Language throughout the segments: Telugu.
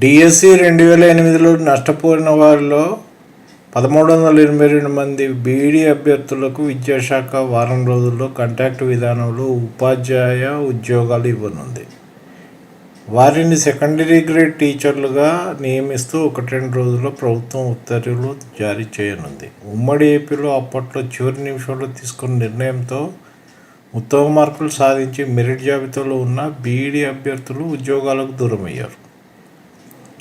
డిఎస్సి రెండు వేల ఎనిమిదిలో నష్టపోయిన వారిలో పదమూడు వందల ఎనభై రెండు మంది బీఈడీ అభ్యర్థులకు విద్యాశాఖ వారం రోజుల్లో కాంట్రాక్ట్ విధానంలో ఉపాధ్యాయ ఉద్యోగాలు ఇవ్వనుంది. వారిని సెకండరీ గ్రేడ్ టీచర్లుగా నియమిస్తూ ఒకటి రెండు రోజుల్లో ప్రభుత్వం ఉత్తర్వులు జారీ చేయనుంది. ఉమ్మడి ఏపీలో అప్పట్లో చివరి నిమిషంలో తీసుకున్న నిర్ణయంతో ఉత్తమ మార్కులు సాధించి మెరిట్ జాబితాలో ఉన్న బీఈడీ అభ్యర్థులు ఉద్యోగాలకు దూరమయ్యారు.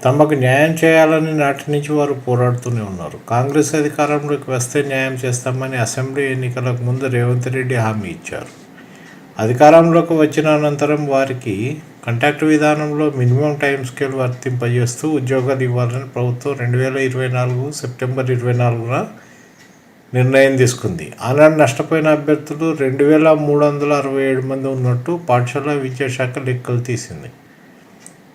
తమకు న్యాయం చేయాలని నాటి నుంచి వారు పోరాడుతూనే ఉన్నారు. కాంగ్రెస్ అధికారంలోకి వస్తే న్యాయం చేస్తామని అసెంబ్లీ ఎన్నికలకు ముందు రేవంత్ రెడ్డి హామీ ఇచ్చారు. అధికారంలోకి వచ్చిన అనంతరం వారికి కంట్రాక్ట్ విధానంలో మినిమం టైం స్కేల్ వర్తింపజేస్తూ ఉద్యోగాలు ఇవ్వాలని ప్రభుత్వం రెండు వేల ఇరవై నాలుగు సెప్టెంబర్ ఇరవై నాలుగున నిర్ణయం తీసుకుంది. ఆనాడు నష్టపోయిన అభ్యర్థులు రెండు వేల మూడు వందల అరవై ఏడు మంది ఉన్నట్టు పాఠశాల విద్యాశాఖ లెక్కలు తీసింది.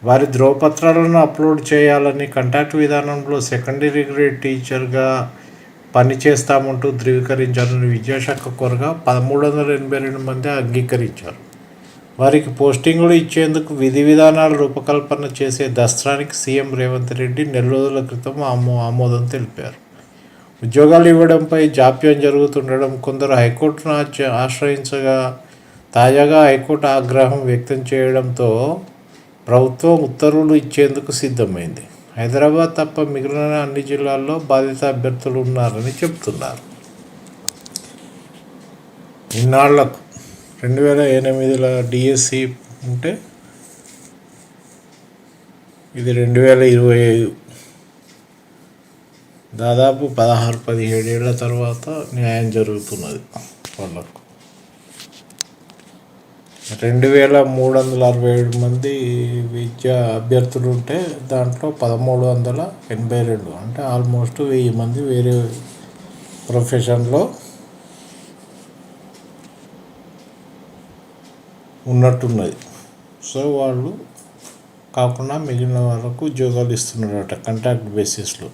వారి ధ్రువపత్రాలను అప్లోడ్ చేయాలని కంటాక్ట్ విధానంలో సెకండరీ గ్రేడ్ టీచర్గా పనిచేస్తామంటూ ధృవీకరించాలని విద్యాశాఖ కోరగా పదమూడు వందల ఎనభై రెండు మంది అంగీకరించారు. వారికి పోస్టింగులు ఇచ్చేందుకు విధి విధానాల రూపకల్పన చేసే దస్త్రానికి సీఎం రేవంత్ రెడ్డి నెల రోజుల క్రితం ఆమో ఆమోదం తెలిపారు. ఉద్యోగాలు ఇవ్వడంపై జాప్యం జరుగుతుండడం కొందరు హైకోర్టును ఆశ్రయించగా తాజాగా హైకోర్టు ఆగ్రహం వ్యక్తం చేయడంతో ప్రభుత్వం ఉత్తర్వులు ఇచ్చేందుకు సిద్ధమైంది. హైదరాబాద్ తప్ప మిగిలిన అన్ని జిల్లాల్లో బాధిత అభ్యర్థులు ఉన్నారని చెబుతున్నారు. ఇన్నాళ్ళకు రెండు వేల ఎనిమిదిలో డిఎస్సి ఉంటే ఇది రెండు వేల ఇరవై ఐదు. దాదాపు పదహారు పదిహేడేళ్ళ తర్వాత న్యాయం జరుగుతున్నది వాళ్ళకు. రెండు వేల మూడు వందల అరవై ఏడు మంది విద్యా అభ్యర్థులు ఉంటే దాంట్లో పదమూడు వందల ఎనభై రెండు అంటే ఆల్మోస్ట్ వెయ్యి మంది వేరే ప్రొఫెషన్లో ఉన్నట్టున్నది సో వాళ్ళు కాకుండా మిగిలిన వాళ్ళకు ఉద్యోగాలు ఇస్తున్నారట కంటాక్ట్ బేసిస్లో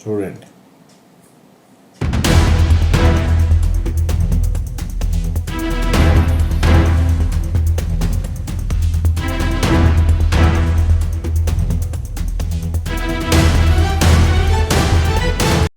చూడండి.